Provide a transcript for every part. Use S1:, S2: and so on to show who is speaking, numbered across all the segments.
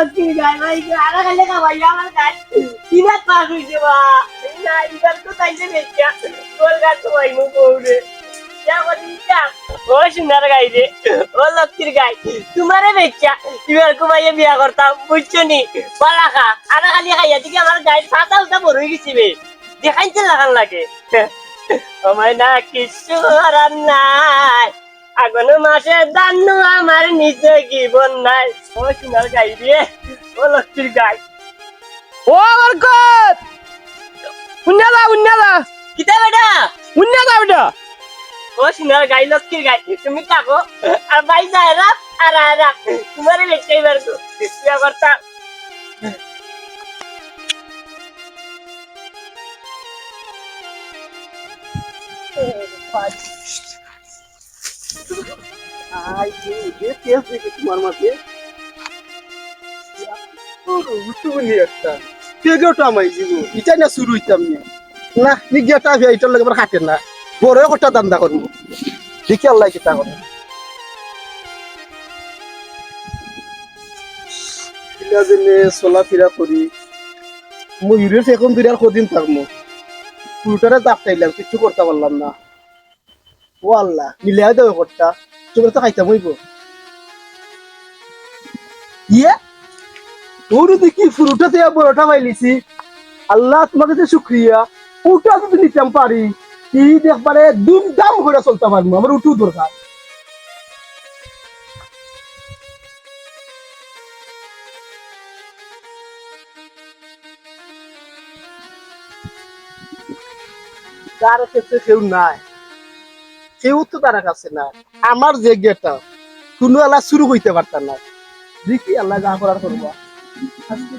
S1: লক্ষ্মী গাই ভাই আরা খাইলে খাওয়াই আমার না বিয়া করতাম বুঝছ নি খা আরা খালি খাইয়া দিকে আমার গাই ফাটা উল্টা বড় গেছি বে দেখাইতে লাগান লাগে আমায় কিছু নাই। আগুন মাসে দান্নু আমার নিচে জীবন নাই। ও সুন্দর গাই রে। ও লক্ষ্মীর গাই।
S2: ও বরকত উন্না দা উন্না দা।
S1: কিতা বেটা?
S2: উন্না দা বেটা।
S1: ও সুন্দর গাই লক্ষ্মীর গাই। তুমি থাকো আর ভাই যায় রাত আর আর রাত তোমার বেঁচে এবার তো। বিয়া করতাম
S3: আই কিতা করে। ইলা জেনে চলাফেরা করি। ময়ূরের এখন দুই আর কদিন থাকব পুরোটারে দাপটাইলাম কিছু করতে পারলাম না। ও আল্লাহ মিলিয়া দেবে তো খাইতাম হইব ইয়ে? থেকে বড়টা পাইলিছি আল্লাহ তোমার শুক্রিয়া। উটা যদি নিতাম পারি দেখবারে দুম দাম করে চলতে পারব আমার উঠু দরকার। তার ক্ষেত্রে কেউ নাই। কেউ তো তারা কাছে না। আমার যে গেটা কোনো আল্লাহ শুরু করতে পারতাম না। দেখি আল্লাহ যা করার করব আজকে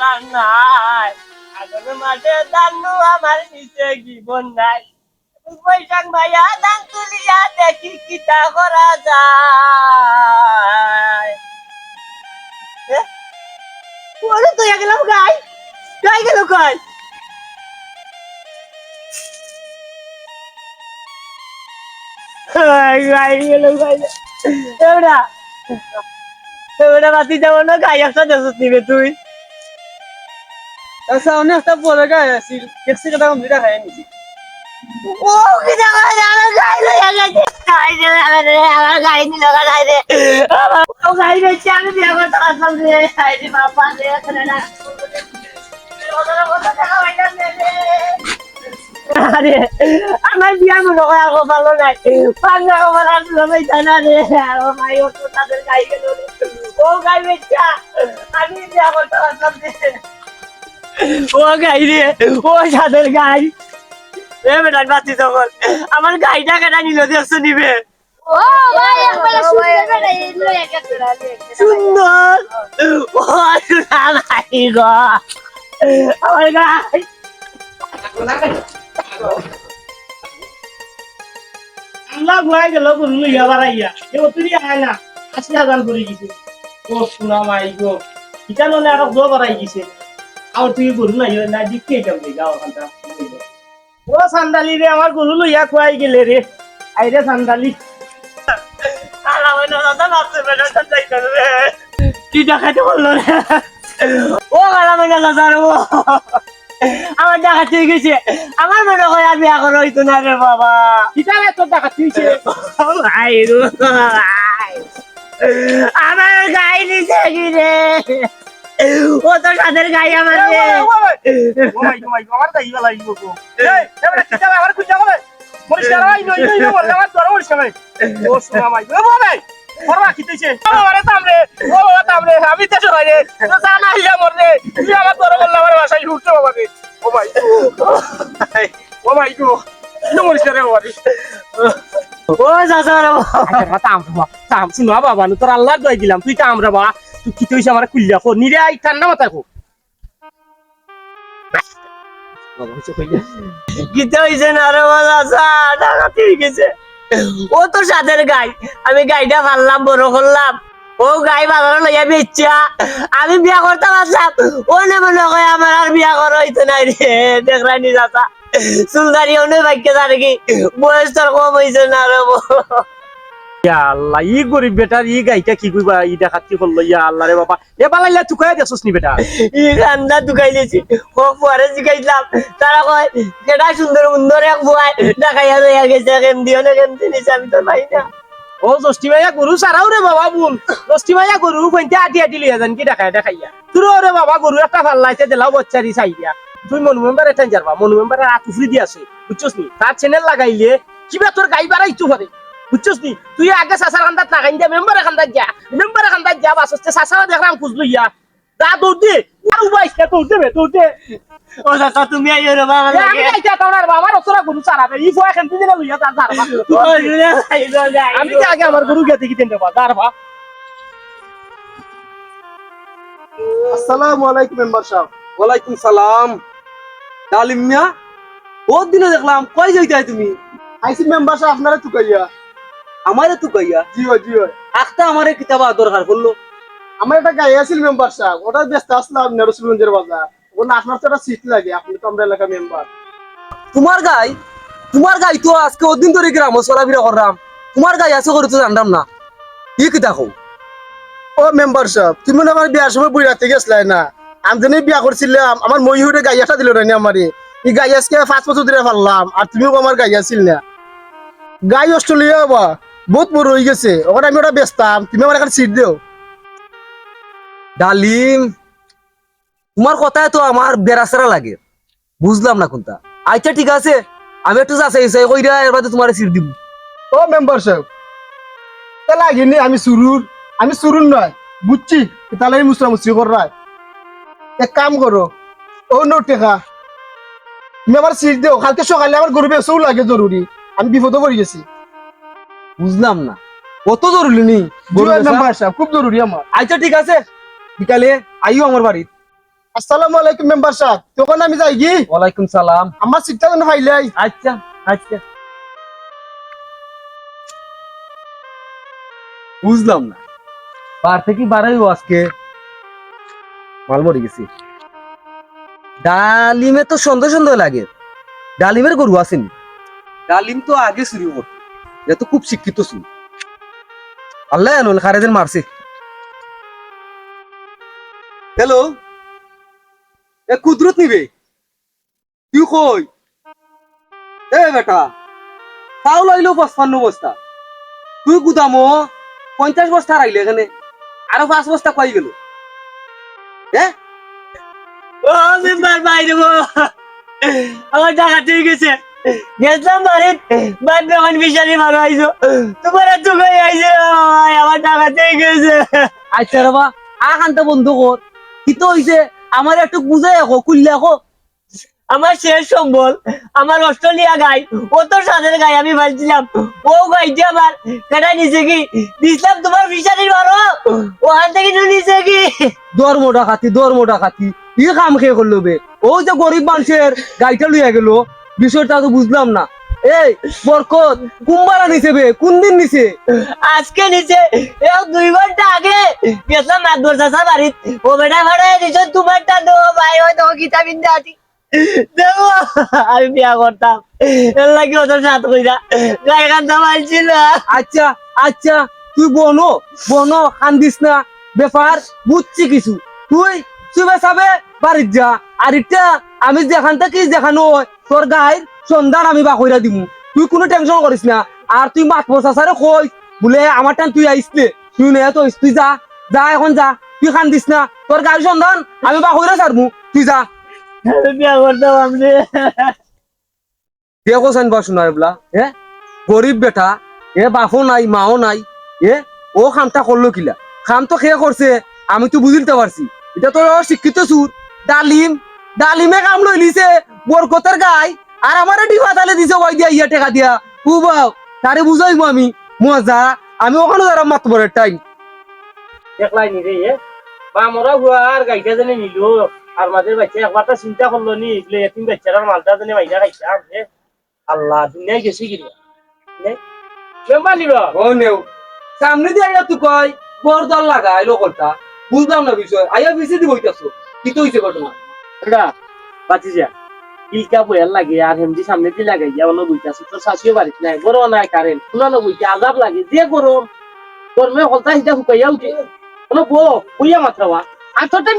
S3: লাগি
S1: নাই আগুন আমার নিচে জীবন নাই। বৈশাখ ভাইয়া দান তুলিয়া দেখি কিতা করা যায়? ওরে তো গাই। গাই গেল কই? গাই গাই গেল গাই এবারে এবারে বাতি যাব গাই একটা দেশ নিবে তুই।
S3: আচ্ছা অনেক একটা বড় গায়ে আছিল দেখছি কথা কম দুইটা খাই নিছি।
S1: ও কি জায়গা আমার দে আমার আমার নিল বেচে আমি গাই বাবা রে আমার বিয়া মনে হয় ভালো নাই। পাঙ্গা আমার রে ও তো ও রে। ও গাই রে ও সাদের গাই। এ বেটা বাতি তখন আমার গাইটা কেটা নিল দেখছ নিবে।
S4: সুন্দর
S1: ও সোনা গো আমার গাই।
S5: আল্লাহ ঘুরাই গেল গরু লইয়া বাড়াইয়া এ তুই আয় না আশি হাজার করে গেছে ও শোনা মাই গো ইটা নলে আর দো বাড়াই গেছে আর তুই গরু নাই না দিকে বই যাও ওখানটা ও সান্দালি রে আমার গরু লইয়া খুয়াই গেলে রে। আই রে সান্দালি
S1: কি দেখাতে বলল রে। ও আর আমার দাদা রে ও। আমার দেখা ঠিক গেছে। আমার মনে হয় আমি এখন হইতো না রে বাবা।
S5: এত টাকা তুইছে
S1: ভাই আমার গাই নিচে কি রে? ও তো সাদের আমার
S5: ও আমার দাই এই কিটা আমার ভাই নই নই বল আমার দর ও গো ভাই কিতেছে ও তামরে ও বাবা তামরে আমি তো রে তো জানা ইয়া তুই আমার দর বল আমার বাসায় বাবা রে ও মাই ও মাই গো ইনো মরিস না রে বাবা
S1: ও
S5: আচ্ছা তাম তাম শুনা বাবা তোর আল্লাহ দই দিলাম তুই তাম রে বাবা তুই কি আমার কুলিয়া কো। নিরে আই ঠান্ডা মাথা কো। বাবা হইছে
S1: না রে বাবা টাকা গেছে। ও গাই, আমি গাইটা পারলাম বড় করলাম। ও গাই আমি বিয়া করতে পারলাম ও নে মনে হয় আমার আর বিয়া করা হইতো না রে দেখরানি যাতা চুলদারি অনেক ভাগ্য তার কি, বয়স তোর কম হয়েছে না রে।
S5: ইয়া আল্লাহ ই গরিব বেটার ই গাইটা কি কইবা? ই করল ইয়া আল্লাহ রে বাবা। এ বালাইলা চুকাই দেছস নি বেটা?
S1: ই ও পরে তারা কয় কেটা সুন্দর সুন্দর এক বুয়াই। দেখাইয়া লইয়া গেছে কেম দিও না কেম দিনিস আমি তো পাই না।
S5: ও জষ্টি ভাইয়া গরু সারাও রে বাবা বুন। জষ্টি ভাইয়া গরু কইতে আটি আটি লিয়া যান কি দেখাই দেখাইয়া। তুই রে বাবা গরু একটা ভালো লাইতে দিলাও বচ্চারি চাই দিয়া তুই মনু মেম্বার এটা যারবা মনু মেম্বার আর আকুফরি দি আছে বুঝছস নি? তার চ্যানেল লাগাইলে কিবা তোর গাই বাড়াইতো পারে। বুঝছস নি? তুই আগে সাসার খান্দাত লাগাই দিয়া মেম্বার খান্দাত যা। মেম্বার খান্দাত যা বাস হচ্ছে সাসারা দেখলাম খুঁজলো ইয়া। যা দৌড় দে। আর উবাইস না দৌড় দেবে দৌড় দে।
S1: ও দাদা তুমি আইও রে বাবা।
S5: আমি যাইতে পারব না রে বাবা, আমার অতটা গরু চারাবে ই ফয়া খেলতে দিলে লইয়া তার ধারবা আমি যে আগে আমার গরু গেতে কি দেন দেবা ধারবা
S3: আসসালামু আলাইকুম মেম্বার সাহেব।
S6: ওয়ালাইকুম সালাম। ডালিম মিয়া বহুত দিনে দেখলাম কই যাইতাই তুমি?
S3: আইসি মেম্বার সাহেব আপনারা তুকাইয়া
S6: আমারে তো কইয়া
S3: জিও জিও।
S6: একটা আমারে কিতাবা দরকার করল
S3: আমার একটা গাই আছিল মেম্বার সাহেব ওটা ব্যস্ত আসলাম নেরসুলগঞ্জের বাজার। ওখানে আপনার তো একটা সিট লাগে আপনি তো আমরা এলাকা মেম্বার
S6: তোমার গাই তোমার গাই তো আজকে ওদিন ধরে গ্রাম চলাফেরা করলাম। তোমার গাই আছে করে তো জানতাম না। কি কিতা কও
S3: ও মেম্বার সাহেব তুমি না আমার বিয়ার সময় বুড়ি রাতে গেছিলাই না? আমি যেন বিয়া করছিলাম আমার ময়ূরে গাই একটা দিল না আমারে? এই গাই আজকে পাঁচ বছর ধরে পারলাম আর তুমিও আমার গাই আছিল না। গাই অস্ট্রেলিয়া বা বহুত বড় হয়ে গেছে। ওখানে আমি ওটা বেচতাম তুমি আমার একটা সিট দিও
S6: ডালিম তোমার কথায় তো আমার বেড়াচেরা লাগে। বুঝলাম না কোনটা? আচ্ছা ঠিক আছে। আমি একটু যাচাই যাচাই কইরা এবার তোমার সিট দিব
S3: ও মেম্বার সাহেব। তা লাগেনি আমি সুরুর আমি সুরুর নয় বুঝছি তাহলে আমি মুসরামুসি করাই এক কাম করো ও নো টেকা। তুমি আমার সিট দিও কালকে সকালে আমার গরু বেসও লাগে জরুরি আমি বিপদে পড়ে গেছি
S6: বুঝলাম না। কত জরুরি নি? গরু বেচা?
S3: মেম্বার সাহেব খুব জরুরি আমার।
S6: আচ্ছা ঠিক আছে। বিকালে আইও আমার বাড়ি
S3: আসসালামু আলাইকুম মেম্বার সাহেব। তখন আমি যাই কি?
S6: ওয়ালাইকুম সালাম।
S3: আমার সিটটা যেন ফাইলাই
S6: আচ্ছা আচ্ছা। বুঝলাম না। বার থেকে বাড়াইও আজকে। মাল মরে গেছি। ডালিমে তো সন্দেহ সন্দেহ লাগে। ডালিমের গরু আসেনি। ডালিম তো আগে শুরু করতো। এ তো খুব শিক্ষিত শুরু আল্লাহ আনুল খারেদিন মারছে। হ্যালো? এ কুদরত নিবে? তুই কই? এ বেটা চাউল আইলো পঁচপান্ন বস্তা। তুই গুদামো পঞ্চাশ বস্তা আইলে এখানে আরও পাঁচ বস্তা পাই গেল। হ্যাঁ
S1: ও মেম্বার বাইরে আমার টাকা ঠিক গেছে গেছিলাম বাড়ির বাদ যখন বিশালি ভালো আইছো। তোমার এত গাই আইছে আমার গেছে।
S6: আচ্ছা বন্ধ কর। কি তো হইছে? আমার একটু বুঝাই কুললে রাখো।
S1: আমার শেষ সম্বল আমার অস্ট্রেলিয়া গাই ও তো সাদের গাই আমি ভাবছিলাম ও গাইটি আমার কেটা নিচে কি? দিছিলাম তোমার ফিশারির ভালো। ওখান থেকে নিচে কি?
S6: দর মোটা খাতি দর মোটা খাতি ই কাম খেয়ে করল বে? ও যে গরিব মানুষের গাড়িটা লইয়া গেল বিষয়টা তো বুঝলাম না। এই বরকত কুম্বারা নিছে বে কোন দিন নিছে?
S1: আজকে নিছে এক দুই ঘণ্টা আগে। গেছিলাম মাদুর চাষা বাড়িত। ও বেটা ভাড়া দিছ তোমারটা দো ভাই হয়তো গীতা বিন্দা আছি দেখো আমি বিয়া করতাম। এর লাগি ওদের সাথ কইরা। গাই কান্দা মারছিল।
S6: আচ্ছা আচ্ছা তুই বনো বনো কান্দিস না। ব্যাপার বুঝছি কিছু। তুই চুবে চাবে বাড়ির যা। আর এটা আমি যেখান থেকে যেখানে হয়, তোর গায়ের সন্ধান আমি বাকইরা দিমু। তুই কোনো টেনশন করিস না। আর তুই মাত বসাসারে কই বলে আমার টান তুই আইসলে তুই নে তো তুই যা। যা, এখন যা। তুই কান্দিস না। তোর গায়ের সন্ধান আমি বাকইরা ছাড়মু তুই যা।
S1: বিয়া করতাম আমি
S6: কে কোসাইন বা গরিব বেটা, এ বাপও নাই, মাও নাই। এ ও খামটা করল কিলা। খাম তো খেয়ে করছে আমি তো বুঝিতে পারছি এটা তো শিক্ষিত সুর ডালিম। ডালিমে কাম লই লিছে বরকতের গাই। আর আমার ডিভা তালে দিছে ওই দিয়া ইয়া টেকা দিয়া। ও বাও তারে বুঝাইবো আমি। মজা আমি ওখানে যারা মাত বড় টাইম
S5: দেখলাই নি রে মা মরা হুয়া আর গাইটা জানে নিল। আর মাঝে বাচ্চা একবারটা চিন্তা করল নি বলে এতিম বাচ্চাটার মালটা জানে মাইনা খাইছে হে। আল্লাহ দুনিয়ায় গেছি কি
S6: ও নেও সামনে দিয়ে আইয়া তুই কয় বর দল লাগা আইলো কথা বুঝলাম না বিষয় আইয়া বেশি দিব হইতাছো কি তো হইছে ঘটনা
S5: এটা সামনে দিয়ে লাগাই যা নাই বড় নাই কারেন্ট পুরানো বুঝতে আজাব লাগে যে গরম। গরমে হলতা হিটা শুকাইয়া উঠে। বলো বো বুইয়া মাত্রাবা আর তোর টাইম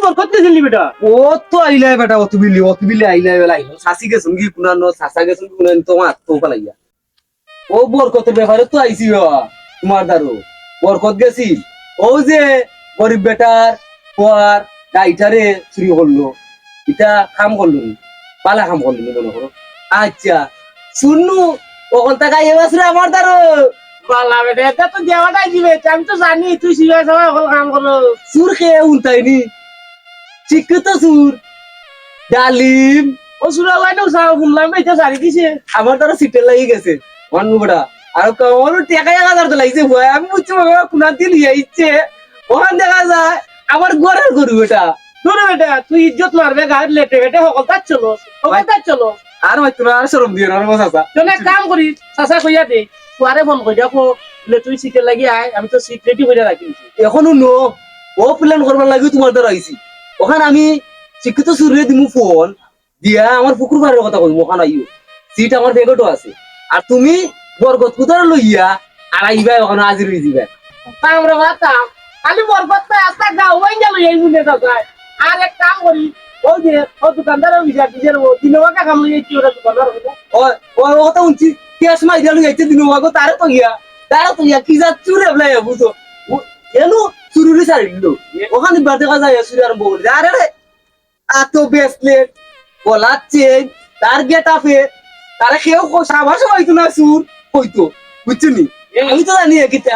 S5: বেটা?
S6: ও তো আইলাই বেটা, অত বিলি অত বিলি আইলাই বেলা। আইলো শাসি কি কুনান শাসা গেছুন কি কুনান তোমার তো পালাইয়া ও বরকতের ব্যাপারে তো আইছি তোমার দারু বরকত গেছি ও যে গরিব বেটার পোয়ার গাইটারে চুরি করল এটা কাম করল নি পালা কাম করল নি মনে করো। আচ্ছা শুননু ওখান থেকে এবার আমার দারু
S5: বালা বেটা এটা তো দেওয়াটাই দিবে আমি তো জানি তুই সিবাই সবাই হল কাম করো।
S6: সুর খেয়ে উনতাইনি শিক্ষিত সুর। ডালিম।
S5: ও সুরা উসাও শুনলাম এটা জানি দিছে।
S6: আমার দ্বারা সিটের লাগি গেছে মানু আর কমন টেকা এক হাজার তো লাগছে ভয় আমি বুঝছি কুনার দিন ইয়ে ইচ্ছে ওখান দেখা যায় আমার ঘরের গরু এটা
S5: বেটা তুই ইজ্জত মারবে গাড়ি লেটে বেটে সকল তার চলো। সকল তার চলো
S6: আর আর
S5: তোনে কাম করি চাচা কইয়া দে ফোন কই দেখো বলে তুই সিটে লাগি আয় আমি তো সিট রেডি করে রাখিছি
S6: এখনও নো ও প্ল্যান করবার লাগি তোমার দ্বারা আইছি। ওখানে আমি শিক্ষিত সুরে দিমু ফোন দিয়া আমার পুকুর পাড়ের কথা কইমু ওখানে আইও। সিট আমার বেগটো আছে। আর তুমি বরগত কুতার লইয়া আর আইবা ওখানে হাজির হয়ে যাবে
S5: কাম রে বাতাম খালি বরকত তো একটা গাও ওই গেল এই মুনে দাদায় আর এক কাম করি ওই যে ও দোকানদার বিচার দিছে ও দিনবা কা কাম লই কি ওরা দোকানদার
S6: ওই ও কথা উনছি ক্যাশ মাই দিলু যাইতে দিনু আগো তারে তো গিয়া তারে তো গিয়া কি যা চুরে বলাই বুঝো? এনো চুরুরি সারিল ওখানে বাদে কাজা চুরি আরম্ভ করে আরে রে এত ব্রেসলেট গলার চেন তার গেট আপে তারে কেউ সাবাস হইতো না সুর হইতো বুঝছ নি? আমি তো জানি কিতা।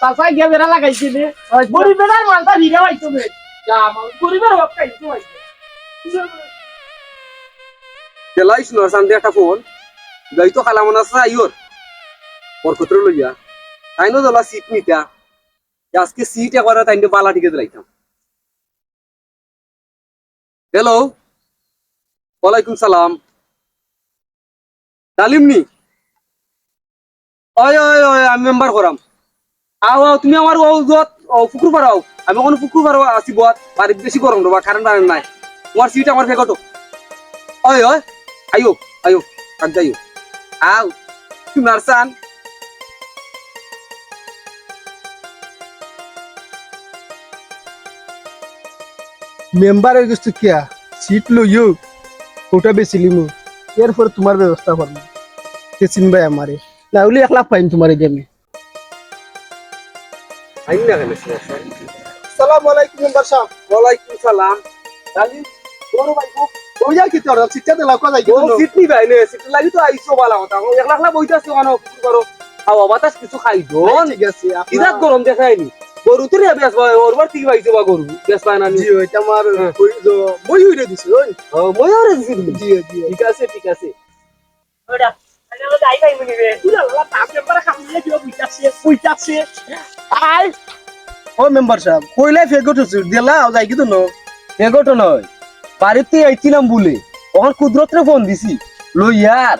S5: সাসাই গিয়ে বেড়া লাগাইছে রে গরিবের আর মালটা ভিড়ে আমার গরিবের হক পাইছো
S6: তেলাইছ ন সান্দে একটা ফোন। যাই তো, খালা মনে আছে আইওর বরকত্র লইয়া। তাই নো দলা সিট নিতা। আজকে সিট একবার তাই বালা টিকে দিলাইতাম হ্যালো ওয়ালাইকুম সালাম। ডালিম নি? ওই ওই ওই, আমি মেম্বার করাম। আও আও, তুমি আমার ও যত পুকুর পাড়াও, আমি কোনো পুকুর পাড়াও আসি বাত বাড়িতে বেশি গরম রবা, কারেন্ট টারেন্ট নাই। তোমার সিট আমার ফেকটো ওই ওই ayo ayo kag ayo aw narsan
S3: মেম্বারের কিছু কিয়া সিট লইও, ওটা বেশি লিমু। এরপরে তোমার ব্যবস্থা করব। কে চিনবাই আমারে। না হলে এক পাইম তোমার এই
S6: ayo na kana
S3: সালাম আলাইকুম মেম্বার সাহেব।
S6: walaikum salam dali
S3: বড় ভাই ও যা কি তোর? সিটটা দিলা কোথায়
S6: o sit ni bai ne sit lagi to aiso bala কথা। ও এক লাখ লাখ বইতা আছে ওখানে পুকুর পারো হাওয়া বাতাস কিছু খাই দন
S3: ঠিক আছে
S6: ইদাত গরম দেখায়নি। গরু তো রে বেশ ভাই ওর বার থেকে পাইছে বা গরু। বেশ পায় না নি?
S3: জি ওইটা আমার বই হইরে দিছে ওই।
S6: মই আর দিছি।
S3: জি জি।
S6: ঠিক আছে ঠিক আছে।
S5: ওটা। আরে ও যাই পাই রে। তুই লাগলা তাপ পেপার খাম দিয়ে দিও বুঝাছে বুঝাছে আই
S3: ও মেম্বার সাহেব কইলাই ফেগো তো দিলা যাই কি তো নো
S6: নয় বাড়িতে আইছিলাম বলে। ওখান কুদরতরে ফোন দিছি। লইয়ার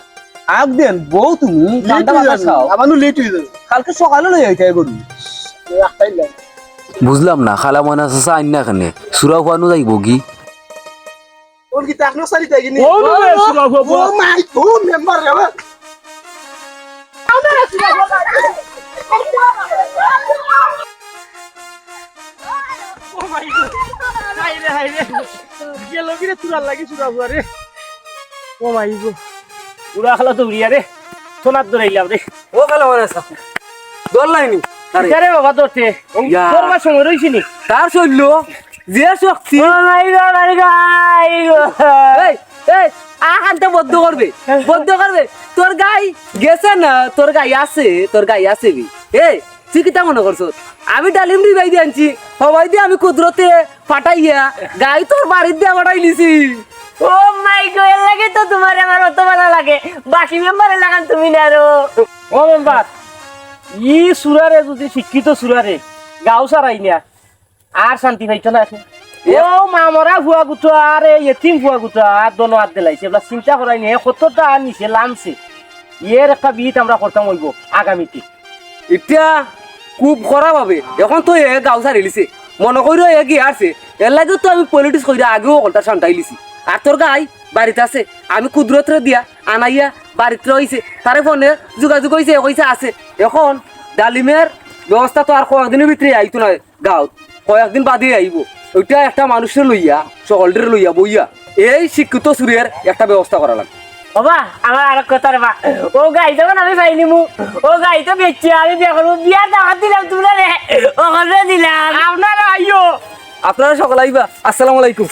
S6: আগ দেন বউ তুমি ঠান্ডা বাতাস খাও
S3: আমার লেট হয়ে যাবে।
S6: কালকে সকালে লই আইতে গরু
S7: বুঝলাম না খালা মনে আছে আইন না কেনে? সুরা খোয়ানো যাইব কি?
S3: ওর কি তাকনো সারি তাই গিনি
S5: ও
S3: মাই ও মেম্বার রে
S5: হাই রে হাই রে গেল কি রে? তুরা লাগি সুরা রে ও মাই গড পুরা খালা তো উড়িয়া রে। সোনার রে।
S6: ও খালা মনে আছে? আরে।
S5: বাবা। তোর রইছি নি?
S6: তার শৈল্য যে শক্তি।
S5: ও মাই গড মাই গড
S6: এই বদ্ধ করবে। বদ্ধ করবে। তোর গাই গেছে না? তোর গাই আছে তোর গাই আছে বি এই তুই কিতা মনে করছ? আমি ডালিম দি দিয়ে আনছি সবাই দিয়ে আমি কুদরতে ফাটাইয়া গাই তোর বাড়ির দিয়ে ফাটাই লিছি
S1: ও মাই গো এর লাগে তো তোমার আমার অত ভালো লাগে। বাকি মেম্বারের লাগান তুমি না আরও।
S5: ও মেম্বার ই সুরারে যদি শিক্ষিত সুরারে গাও সারাই না। আর শান্তি পাইতো না। ও মামরা ভুয়া গুটো আর এই এতিম ভুয়া গুটো আর দোনো হাত দিলাইছে। এগুলা চিন্তা করাই নিয়ে কতটা নিছে লামছে। এর একটা বিট আমরা করতাম হইব আগামীতে।
S6: এটা খুব খারাপ ভাবে। এখন তো এ গাও সারি লিছে। মনে করি এ কি আসছে এর লাগে তো আমি পলিটিক্স কইরা আগেও কলটা সান্টাই লিছি। আর তোর গাই বাড়িতে আছে। আমি কুদরত দিয়া, আনাইয়া বাড়িতে রইছে তারে ফোনে যোগাযোগ হয়েছে কইছে আছে। এখন ডালিমের ব্যবস্থা তো আর কয়েকদিনের ভিতরে আইতো না গাঁও কয়েকদিন বাদে আইব ওইটা একটা মানুষের লইয়া সকলদের লইয়া বইয়া এই শিক্ষিত সুরের একটা ব্যবস্থা করা লাগবে।
S1: বাবা, আমার আর কথার বা ও গাই যখন আমি পাইনি মু ও গাই তো বেচছি আমি বিয়া করব বিয়ার দাওয়াত দিলাম তোমরা রে ও দিলাম।
S5: আপনারা আইও
S6: আপনারা সকল আইবা। আসসালামু আলাইকুম।